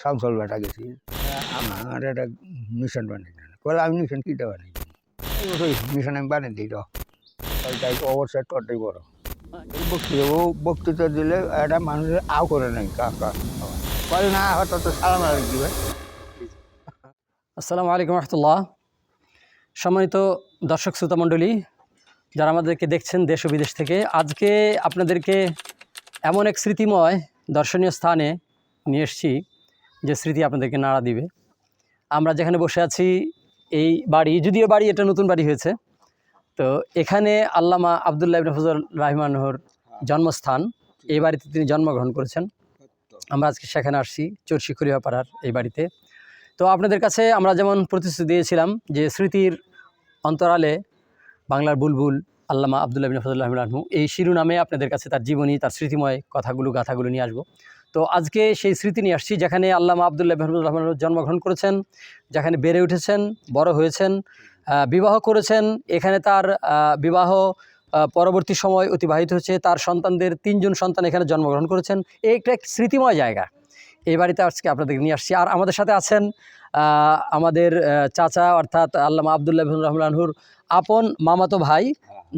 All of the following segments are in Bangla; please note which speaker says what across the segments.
Speaker 1: শামসল বেটা গেছি। আমার একটা মিশন বানিয়ে দেন বলে আমি মিশন কীটা বানিয়ে ওই মিশন আমি বানিয়ে দিই তো তাই অবশ্যই তোরটাই বড় বক্তৃতা, ও বক্তৃতা দিলে একটা মানুষের আও করে নাই কাকা না, হয়তো তো সালাম দিবে।
Speaker 2: আসসালামু আলাইকুম রহমতুল্লাহ। সম্মানিত দর্শক শ্রোতা মণ্ডলী, যারা আমাদেরকে দেখছেন দেশ ও বিদেশ থেকে, আজকে আপনাদেরকে এমন এক স্মৃতিময় দর্শনীয় স্থানে নিয়ে এসেছি। যে স্মৃতি আপনাদেরকে নাড়া দিবে। আমরা যেখানে বসে আছি, এই বাড়ি, যদিও বাড়ি এটা নতুন বাড়ি হয়েছে, তো এখানে আল্লামা আবদুল্লাহ ইবনে ফজল রাহমানহর জন্মস্থান, এই বাড়িতে তিনি জন্মগ্রহণ করেছেন। আমরা আজকে সেখানে আসছি চরশি পাড়ার এই বাড়িতে। তো আপনাদের কাছে আমরা যেমন প্রতিশ্রুতি দিয়েছিলাম যে স্মৃতির অন্তরালে বাংলার বুলবুল আল্লামা আবদুল্লাহ বিন ফজল্লাহ রাহমু এই শিরোনামে আপনাদের কাছে তার জীবনী, তার স্মৃতিময় কথাগুলো, গাথাগুলো নিয়ে আসব। তো আজকে সেই স্মৃতি নিয়ে আসছি যেখানে আল্লামা আবদুল্লাহ বিন রহমান জন্মগ্রহণ করেছেন যেখানে বেড়ে উঠেছেন বড় হয়েছেন বিবাহ করেছেন। এখানে তার বিবাহ পরবর্তী সময় অতিবাহিত হচ্ছে তার সন্তানদের তিনজন সন্তান এখানে জন্মগ্রহণ করেছেন। এই একটা এক স্মৃতিময় জায়গা। এই বাড়িতে আজকে আপনাদেরকে নিয়ে আসছি। আর আমাদের সাথে আছেন আমাদের চাচা অর্থাৎ আল্লামা আবদুল্লাহ রহমানহুর আপন মামাতো ভাই।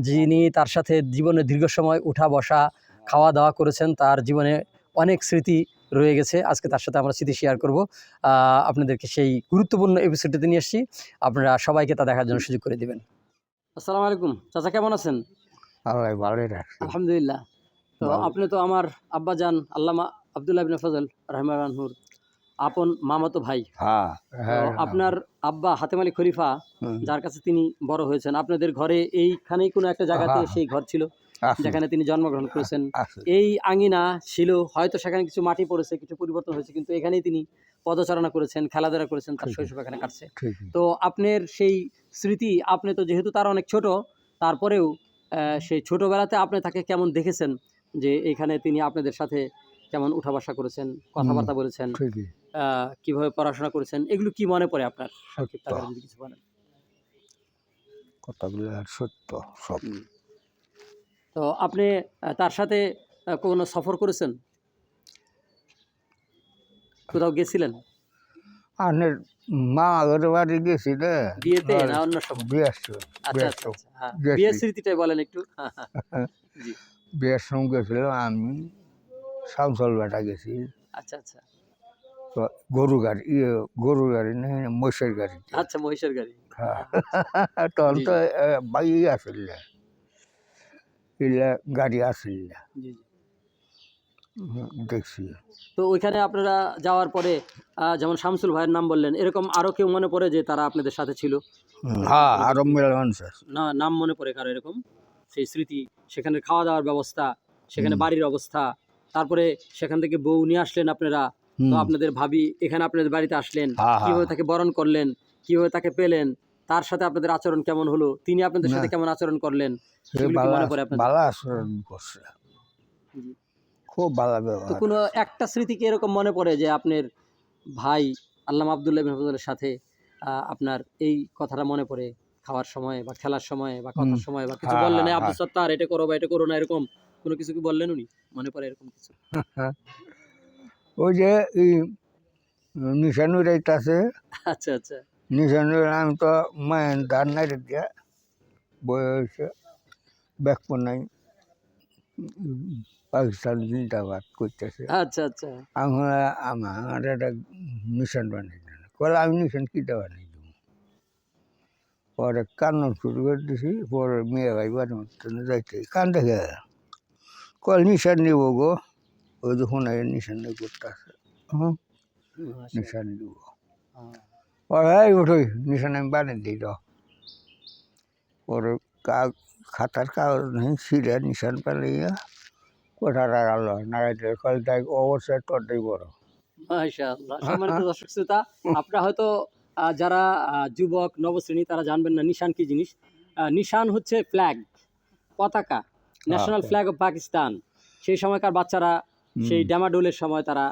Speaker 2: যিনি তার সাথে জীবনে দীর্ঘ সময় উঠা বসা খাওয়া দাওয়া করেছেন। তার জীবনে অনেক স্মৃতি রয়ে গেছে। আজকে তার সাথে আমরা স্মৃতি শেয়ার করব। আপনাদেরকে সেই গুরুত্বপূর্ণ এপিসোডটিতে নিয়ে এসেছি। আপনারা সবাইকে তা দেখার জন্য সুযোগ করে দিবেন। আসসালামু আলাইকুম। চাচা কেমন আছেন?
Speaker 1: আল্লাহ
Speaker 2: আলহামদুলিল্লাহ। তো আপনি তো আমার আব্বাজান আল্লামা আবদুল্লাহ বিন ফজল রহমানহুর আপন মামাতো ভাই।
Speaker 1: হ্যাঁ।
Speaker 2: তো
Speaker 1: হ্যাঁ
Speaker 2: আপনার আব্বা হাতেম আলী খলিফা যার কাছে তিনি বড় হয়েছেন। আপনাদের ঘরে এইখানেই কোনো একটা জায়গাতে
Speaker 1: হ্যাঁ।
Speaker 2: সেই ঘর ছিল? যেখানে তিনি জন্মগ্রহণ করেছেন। এই আঙিনা ছিল হয়তো সেখানে কিছু মাটি পড়েছে কিছু পরিবর্তন হয়েছে কিন্তু এখানেই তিনি পদচারণা করেছেন খেলাধুলা করেছেন তার শৈশব এখানে কাটছে। তো আপনার সেই স্মৃতি আপনি তো যেহেতু তার অনেক ছোট তারপরেও সেই ছোটবেলাতে আপনি তাকে কেমন দেখেছেন? যে এখানে তিনি আপনাদের সাথে কেমন উঠা বসা করেছেন কথাবার্তা বলেছেন আহ, কীভাবে পড়াশোনা করেছেন এগুলো কি মনে পড়ে আপনার? কিছু বলেন।
Speaker 1: কথাগুলো সত্য সব।
Speaker 2: তো আপনি তার সাথে কোনো সফর করেছেন? কোথাও গেছিলেন?
Speaker 1: আনের মা ঘরে বাড়ি গেছি রে
Speaker 2: বিয়েতে না অন্য সময়?
Speaker 1: বিয়ে
Speaker 2: আচ্ছা আচ্ছা আচ্ছা, হ্যাঁ।
Speaker 1: গেছি।
Speaker 2: বিয়ের স্মৃতিটাই বলেন একটু।
Speaker 1: বিয়ের সময় গেছিল আমি শামসল বেটা গেছি।
Speaker 2: আচ্ছা আচ্ছা।
Speaker 1: তো গরু গাড়ি ইয়ে গরু গাড়ি নেই মহিষের গাড়ি
Speaker 2: আচ্ছা মহিষের গাড়ি।
Speaker 1: হ্যাঁ। তখন তো বাই আসিল গাড়ি না। দেখছি।
Speaker 2: তো ওইখানে আপনারা যাওয়ার পরে যেমন শামসুল ভাইয়ের নাম বললেন এরকম আরও কেউ মনে পড়ে যে তারা আপনাদের সাথে ছিল?
Speaker 1: হ্যাঁ আরও
Speaker 2: না নাম মনে পড়ে কারও এরকম? সেই স্মৃতি সেখানে খাওয়া দাওয়ার ব্যবস্থা সেখানে বাড়ির অবস্থা তারপরে সেখান থেকে বউ নিয়ে আসলেন আপনারা তো আপনাদের ভাবি এখানে আপনাদের বাড়িতে আসলেন
Speaker 1: হ্যাঁ, হ্যাঁ।
Speaker 2: কীভাবে তাকে বরণ করলেন কীভাবে তাকে পেলেন তার সাথে আপনাদের আচরণ কেমন হলো? তিনি আপনাদের সাথে কেমন আচরণ করলেন?
Speaker 1: আচরণ করছে। খুব
Speaker 2: তো কোনো একটা স্মৃতি কি এরকম মনে পড়ে যে আপনার ভাই আল্লামা আবদুল্লাহ সাথে আপনার এই কথাটা মনে পড়ে? খাওয়ার সময় বা খেলার সময় বা কথার সময় বা কিছু বললেন আব্দুল সত্তার এটা করো বা এটা করো না এরকম? কোনো কিছু কি বললেন উনি? মনে পড়ে এরকম কিছু?
Speaker 1: ওই যে এই নিশানুর আছে।
Speaker 2: আচ্ছা আচ্ছা।
Speaker 1: নিশানুর আমি তো মায়ের ধান নাই দিয়া বয়সে ব্যাকপো নাই পাকিস্তান জিন্দাবাদ করতেছে
Speaker 2: আচ্ছা আচ্ছা।
Speaker 1: আমার আমার একটা মিশন বানিয়ে দেন কলে আমি মিশন কীটা বানিয়ে দেবো পরে কান্না শুরু করে দিছি পরে মেয়ে ভাই মতন যাইতে কান দেখে কল নিশান নিব গো ওই যে শোনাই নিশান করতে হ্যাঁ
Speaker 2: মাশাআল্লাহ।
Speaker 1: নিশান নিব। এই ওঠোই নিশান বানিয়ে পরে কা খাতার কাগজ নেই সিরে নিশান পেলাইয়া কোঠা রাখাল নাড়াইতে কল তাই অবশ্যই তোরটাই বড়।
Speaker 2: মাশাআল্লাহ। সম্মানিত দর্শক শ্রোতা আপনারা হয়তো যারা যুবক নবশ্রেণী তারা জানবেন না নিশান কি জিনিস। নিশান হচ্ছে ফ্ল্যাগ পতাকা ন্যাশনাল। ফ্ল্যাগ অফ পাকিস্তান সেই সময়কার বাচ্চারা সেই ড্যামাডোলের সময় তারা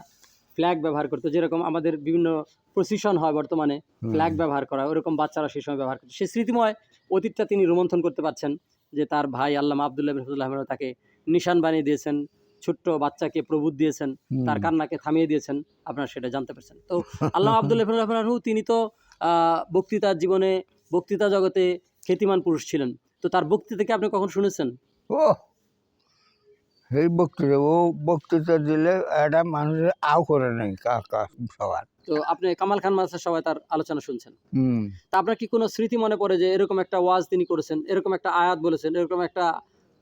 Speaker 2: ফ্ল্যাগ ব্যবহার করতো যেরকম আমাদের বিভিন্ন প্রসিশন হয় বর্তমানে ফ্ল্যাগ ব্যবহার করা ওরকম বাচ্চারা সেই সময় ব্যবহার করতো। সেই স্মৃতিময় অতীতটা তিনি রোমন্থন করতে পারছেন যে তার ভাই আল্লামা আবদুল্লাহ আহমেদ তাকে নিশান বানিয়ে দিয়েছেন ছোট্ট বাচ্চাকে প্রবুদ্ধ দিয়েছেন তার কান্নাকে থামিয়ে দিয়েছেন আপনারা সেটা জানতে পারছেন। তো আল্লাহ আব্দুল্লাহ রহমানহু তিনি তো আহ, বক্তৃতার জীবনে বক্তৃতা জগতে খ্যাতিমান পুরুষ ছিলেন। তো তার বক্তৃতাকে আপনি কখন শুনেছেন?
Speaker 1: ও সেই বক্তৃতা ও বক্তৃতা দিলে একটা মানুষের আও করে নেই কা কা সবার।
Speaker 2: তো আপনি কামাল খান মাসের সবাই তার আলোচনা শুনছেন।
Speaker 1: হুম।
Speaker 2: তা আপনার কি কোনো স্মৃতি মনে পড়ে যে এরকম একটা ওয়াজ তিনি করেছেন এরকম একটা আয়াত বলেছেন এরকম একটা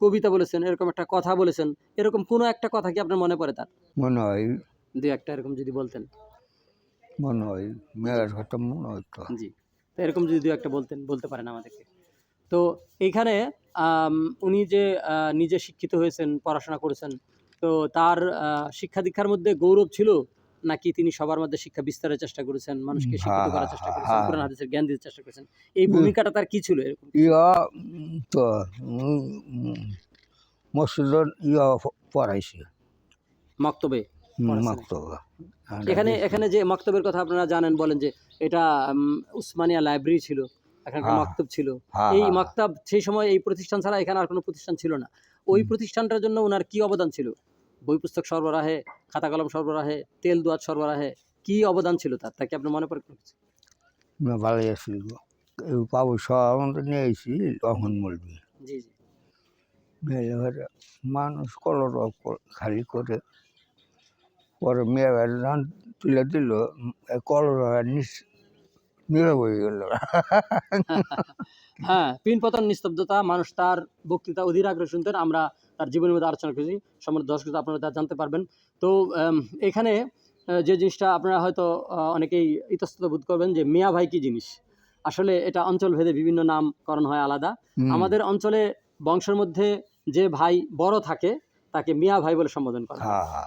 Speaker 2: কবিতা বলেছেন এরকম একটা কথা বলেছেন এরকম কোনো একটা কথা কি আপনার মনে পড়ে তার?
Speaker 1: মনে হয়।
Speaker 2: দু একটা এরকম যদি বলতেন।
Speaker 1: মনে হয়। মেয়ের কথা মনে হয়
Speaker 2: জি। তো এরকম যদি দু একটা বলতেন বলতে পারেন আমাদেরকে। তো এইখানে আম, উনি যে আহ, নিজে শিক্ষিত হয়েছেন পড়াশোনা করেছেন তো তার আহ, শিক্ষা দীক্ষার মধ্যে গৌরব ছিল নাকি তিনি সবার মধ্যে শিক্ষা বিস্তারের চেষ্টা করেছেন মানুষকে
Speaker 1: হ্যাঁ,
Speaker 2: শিক্ষিত করার চেষ্টা করেছেন
Speaker 1: হ্যাঁ।
Speaker 2: কোরআন হাদিসের জ্ঞান দিতে চেষ্টা করেছেন এই ভূমিকাটা তার কি ছিল এরকম?
Speaker 1: ইয়া তো ইয়া
Speaker 2: মক্তবে এখানে এখানে যে মক্তবের কথা আপনারা জানেন বলেন যে এটা উসমানিয়া লাইব্রেরি ছিল এখানকার
Speaker 1: হ্যাঁ।
Speaker 2: মক্তব ছিল।
Speaker 1: হ্যাঁ,
Speaker 2: এই
Speaker 1: হ্যাঁ,
Speaker 2: মক্তব সেই সময় এই প্রতিষ্ঠান ছাড়া এখানে আর কোনো প্রতিষ্ঠান ছিল না। ওই প্রতিষ্ঠানটার জন্য ওনার কি অবদান ছিল? বই পুস্তক সরবরাহে খাতা কলম সরবরাহে তেল দুয়াত সরবরাহে কি অবদান ছিল তার? তাকে আপনার মনে পড়ে?
Speaker 1: না, ভালোই পাবো সব আমাদের নিয়ে আইসি তখন বলবি
Speaker 2: জি। জি
Speaker 1: মানুষ কলর খালি করে পরে মেয়ে বাড়ি ধান তুলে দিল কলর নিচ নীরব হয়ে গেল
Speaker 2: হ্যাঁ পিন পতন নিস্তব্ধতা মানুষ তার বক্তৃতা অধীর আগ্রহ শুনতেন আমরা তার জীবনের মধ্যে আলোচনা করেছি। সম্বন্ধে দর্শক আপনারা তা জানতে পারবেন। তো এখানে যে জিনিসটা আপনারা হয়তো অনেকেই ইতস্তত বোধ করবেন যে মিয়া ভাই কি জিনিস? আসলে এটা অঞ্চল ভেদে বিভিন্ন নামকরণ হয় আলাদা। আমাদের অঞ্চলে বংশের মধ্যে যে ভাই বড় থাকে তাকে মিয়া ভাই বলে সম্বোধন করা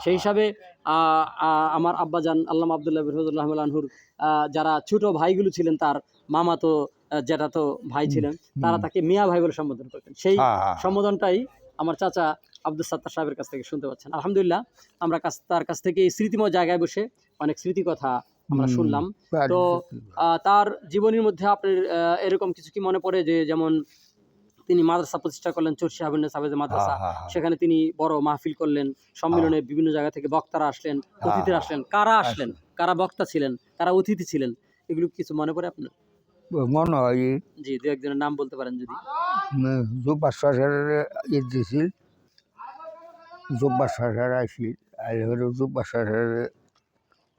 Speaker 2: সেই হিসাবে আহ, আহ, আমার আব্বাজান আল্লাহ আবদুল্লাহ আহ, যারা ছোট ভাইগুলো ছিলেন তার মামা তো যেটা তো ভাই ছিলেন তারা তাকে মিয়া ভাই বলে সম্বোধন করতেন। সেই
Speaker 1: হ্যাঁ,
Speaker 2: সম্বোধনটাই আমার চাচা আব্দুল সাত্তার সাহেবের কাছ থেকে শুনতে পাচ্ছেন। আলহামদুলিল্লাহ আমরা কাছ তার কাছ থেকে এই স্মৃতিময় জায়গায় বসে অনেক স্মৃতি কথা আমরা শুনলাম। তো তার জীবনীর মধ্যে আপনার আহ, এরকম কিছু কি মনে পড়ে যে যেমন তিনি মাদ্রাসা প্রতিষ্ঠা করলেন চোর সাহাবিন সাহেবের মাদ্রাসা সেখানে তিনি বড় মাহফিল করলেন সম্মেলনে বিভিন্ন জায়গা থেকে বক্তারা আসলেন অতিথিরা আসলেন কারা আসলেন। কারা বক্তা ছিলেন কারা অতিথি ছিলেন এগুলো কিছু মনে পড়ে আপনার?
Speaker 1: মনে হয়
Speaker 2: জি দু একজনের নাম বলতে পারেন যদি।
Speaker 1: জোব্বার সরকারের ইয়ে দিছিল জোব্বার সরকার আসছিল আর হলো সরকারের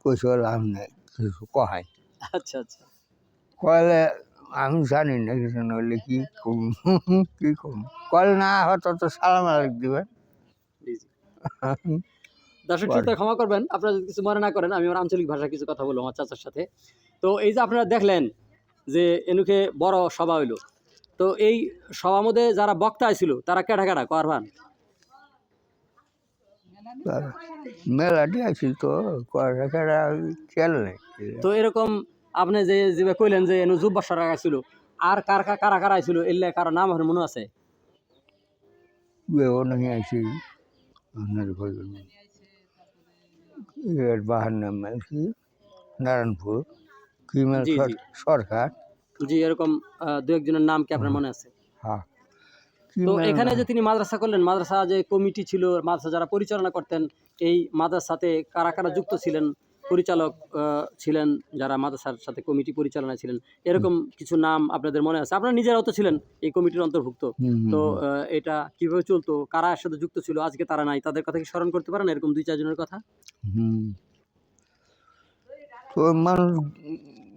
Speaker 1: কইছে লাভ নেই কিছু কহাই
Speaker 2: আচ্ছা আচ্ছা।
Speaker 1: কয়লে আমি জানি না কিছু নইলে কি করুন কি কম? কয়লে না হয়তো তো সালাম আলাইক দিবেন।
Speaker 2: দর্শক শ্রোতা ক্ষমা করবেন। আপনারা যদি কিছু মনে না করেন আমি আমার আঞ্চলিক ভাষায় কিছু কথা বলব আমার চাচার সাথে। তো এই যে আপনারা দেখলেন যে এনুকে বড় সভা হইল তো এই সভার মধ্যে যারা বক্তা ছিল তারা কেটা কেটা কারভান
Speaker 1: আর মেলাটি আসছিল তো কয়টা কেটা খেয়াল নেই
Speaker 2: তো এরকম আপনি যে যেভাবে কইলেন যে এনু জুব্বা সরা গেছিল আর কার কারা কারা আইছিল এলে কারও নাম আমার মনে আছে? নারায়ণপুর
Speaker 1: সরকার।
Speaker 2: জি এরকম দু একজনের নাম কি আপনার মনে আছে? তো এখানে যে তিনি মাদ্রাসা করলেন মাদ্রাসা যে কমিটি ছিল মাদ্রাসা যারা পরিচালনা করতেন এই মাদ্রাসাতে কারা কারা যুক্ত ছিলেন? পরিচালক ছিলেন যারা মাদ্রাসার সাথে কমিটি পরিচালনা ছিলেন। এরকম কিছু নাম আপনাদের মনে আছে? আপনারা নিজেরাও তো ছিলেন এই কমিটির অন্তর্ভুক্ত। তো এটা কীভাবে চলতো? কারা এর সাথে যুক্ত ছিল? আজকে তারা নাই। তাদের কথা কি স্মরণ করতে পারেন এরকম দুই চারজনের কথা?
Speaker 1: তো মানুষ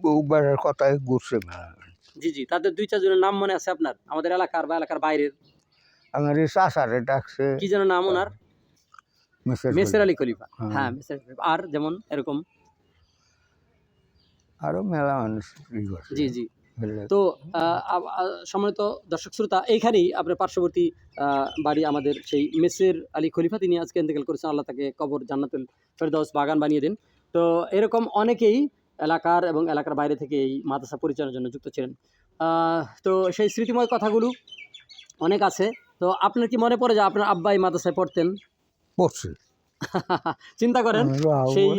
Speaker 1: বহুবারের কথাই ঘুরছে
Speaker 2: জি জি। তাদের দুই চারজনের নাম মনে আছে আপনার? আমাদের এলাকার বা এলাকার বাইরের?
Speaker 1: আমার চাষারে ডাকছে।
Speaker 2: কি যেন নাম ওনার? মেসের আলী খলিফা।
Speaker 1: হ্যাঁ।
Speaker 2: হ্যাঁ মেসের আর যেমন এরকম?
Speaker 1: আরও মেলা মানুষ
Speaker 2: জি জি। তো সম্মানিত দর্শক শ্রোতা এইখানেই আপনার পার্শ্ববর্তী বাড়ি আমাদের সেই মেসের আলী খলিফা তিনি আজকে ইন্তেকাল করেছেন। আল্লাহ তাকে কবর জান্নাতুল ফেরদাউস বাগান বানিয়ে দিন। তো এরকম অনেকেই এলাকার এবং এলাকার বাইরে থেকে এই মাদ্রাসা পরিচালনার জন্য যুক্ত ছিলেন। আহ, তো সেই স্মৃতিময় কথাগুলো অনেক আছে। তো আপনার কি মনে পড়ে যে আপনার আব্বা এই মাদ্রাসায় পড়তেন?
Speaker 1: পড়ছে
Speaker 2: চিন্তা করেন সেই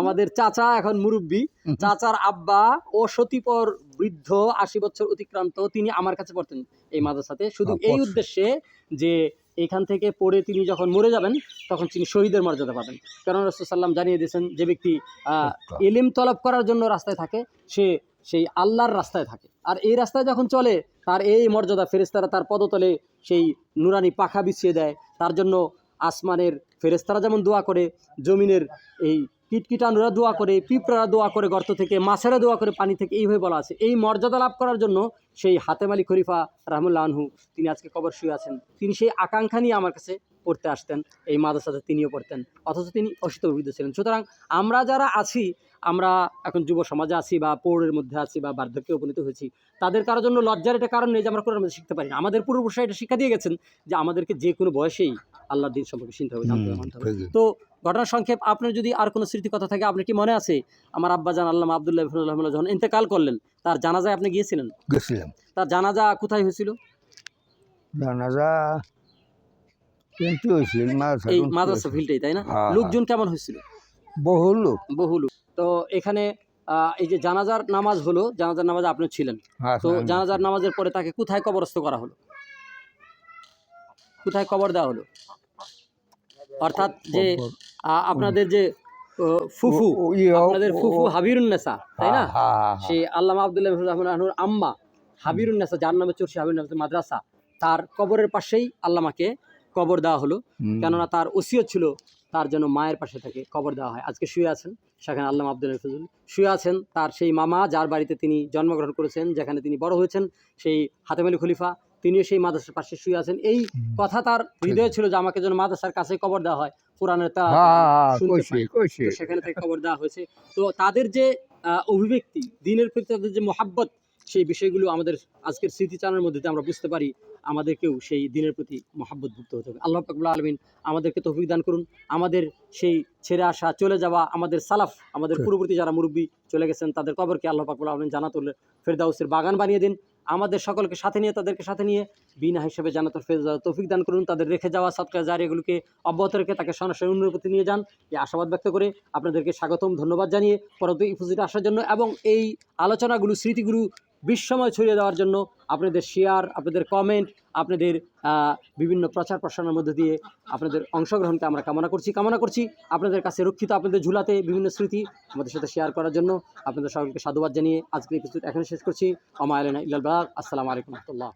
Speaker 2: আমাদের চাচা এখন মুরব্বী। চাচার আব্বা ও সতীপর বৃদ্ধ আশি বছর অতিক্রান্ত তিনি আমার কাছে পড়তেন এই মাদ্রাসাতে। শুধু এই উদ্দেশ্যে যে এখান থেকে পড়ে তিনি যখন মরে যাবেন তখন তিনি শহীদের মর্যাদা পাবেন। কারণ রসুল্লাম জানিয়ে দিয়েছেন যে ব্যক্তি এলিম তলব করার জন্য রাস্তায় থাকে সে সেই আল্লাহর রাস্তায় থাকে। আর এই রাস্তায় যখন চলে তার এই মর্যাদা ফেরেস্তারা তার পদতলে সেই নুরানি পাখা বিছিয়ে দেয়। তার জন্য আসমানের ফেরেস্তারা যেমন দোয়া করে, জমিনের এই কীটকীটানুরা দোয়া করে, পিঁপড়ারা দোয়া করে গর্ত থেকে, মাছেরা দোয়া করে পানি থেকে, এইভাবে বলা আছে। এই মর্যাদা লাভ করার জন্য সেই হাতেম আলী খরিফা রহমুল্লা আনহু তিনি আজকে কবর শুয়ে আছেন। তিনি সেই আকাঙ্ক্ষা নিয়ে আমার কাছে পড়তে আসতেন, এই মাদ্রাসাতে তিনিও পড়তেন। অথচ তিনি অশীতবৃদ্ধ ছিলেন। সুতরাং আমরা যারা আছি, আমরা এখন যুব সমাজে আছি বা পৌরের মধ্যে আছি বা বার্ধক্যে উপনীত হয়েছি, তাদের কারোর জন্য লজ্জার এটা কারণ নেই যে আমরা মধ্যে শিখতে পারি না। আমাদের পূর্বপুরুষরা এটা শিক্ষা দিয়ে গেছেন যে আমাদেরকে যে কোনো বয়সেই আল্লাহর দিন সম্পর্কে চিনতে হবে জানতে হবে মানতে হবে। তো ঘটনা সংক্ষেপ আপনার যদি আর কোনো স্মৃতি কথা থাকে আপনার কি মনে আছে? আমার আব্বাজান আল্লাহ আবদুল্লাহ যখন ইন্তেকাল করলেন তার জানাজায় আপনি গিয়েছিলেন?
Speaker 1: গেছিলাম।
Speaker 2: তার জানাজা কোথায় হয়েছিল?
Speaker 1: জানাজা
Speaker 2: এই মাদ্রাসা ফিল্ডেই তাই না?
Speaker 1: হ্যাঁ,
Speaker 2: লোকজন কেমন হয়েছিল?
Speaker 1: বহু লোক।
Speaker 2: বহু লোক। তো এখানে এই যে জানাজার নামাজ হলো জানাজার নামাজ আপনি ছিলেন।
Speaker 1: হ্যাঁ,
Speaker 2: তো
Speaker 1: হ্যাঁ,
Speaker 2: জানাজার নামাজের পরে তাকে কোথায় কবরস্থ করা হলো? কোথায় কবর দেওয়া হলো? অর্থাৎ যে আপনাদের যে ফুফু আপনাদের ফুফু হাবিরুন্নেসা তাই না? সেই আল্লামা আবদুল্লাহ রহমান আনহুর আম্মা হাবিরুন্নেসা যার নামে চলছে হাবিরুন্নেসা মাদ্রাসা তার কবরের পাশেই আল্লামাকে কবর দেওয়া হলো। কেননা তার ওসিয়ত ছিল তার জন্য মায়ের পাশে থেকে কবর দেওয়া হয়। আজকে শুয়ে আছেন সেখানে আল্লাহ আব্দুল ফজল শুয়ে আছেন তার সেই মামা যার বাড়িতে তিনি জন্মগ্রহণ করেছেন যেখানে তিনি বড় হয়েছেন সেই হাতেম আলী খলিফা তিনিও সেই মাদ্রাসার পাশে শুয়ে আছেন। এই কথা তার হৃদয়ে ছিল যে আমাকে যেন মাদ্রাসার কাছে কবর দেওয়া হয়। কোরআনের তা
Speaker 1: হ্যাঁ, হ্যাঁ।
Speaker 2: তো সেখানে থেকে খবর দেওয়া হয়েছে। তো তাদের যে অভিব্যক্তি দিনের প্রতি তাদের যে মহাব্বত সেই বিষয়গুলো আমাদের আজকের স্মৃতিচারণের মধ্যে দিয়ে আমরা বুঝতে পারি আমাদেরকেও সেই দিনের প্রতি মহাব্বত ভুক্ত হতে হবে। আল্লাহ পাকবুল আলমিন আমাদেরকে তৌফিক দান করুন। আমাদের সেই ছেড়ে আসা চলে যাওয়া আমাদের সালাফ আমাদের পূর্ববর্তী যারা মুরব্বী চলে গেছেন তাদের কবরকে আল্লাহ পাকবুল আলমিন জানাতুল ফেরদাউসের বাগান বানিয়ে দিন। আমাদের সকলকে সাথে নিয়ে, তাদেরকে সাথে নিয়ে বিনা হিসেবে জানাতুল ফেজ তৌফিক দান করুন। তাদের রেখে যাওয়া সৎকার জারিয়াগুলোকে অব্যাহত রেখে তাকে সরাসরি উন্নতি নিয়ে যান। এই আশাবাদ ব্যক্ত করে আপনাদেরকে স্বাগতম, ধন্যবাদ জানিয়ে পরবর্তী ইফুজিতে আসার জন্য এবং এই আলোচনাগুলো, স্মৃতিগুলো বিশ্বময় ছড়িয়ে দেওয়ার জন্য আপনাদের শেয়ার আপনাদের কমেন্ট আপনাদের বিভিন্ন প্রচার প্রসারণের মধ্যে দিয়ে আপনাদের অংশগ্রহণকে আমরা কামনা করছি। কামনা করছি আপনাদের কাছে রক্ষিত, আপনাদের ঝুলাতে বিভিন্ন স্মৃতি আমাদের সাথে শেয়ার করার জন্য। আপনাদের সকলকে সাধুবাদ জানিয়ে আজকে এপিসোড এখানে শেষ করছি। অমায়না ইল্লাল বাগ আসসালামু আলাইকুম রহমতুল্লাহ।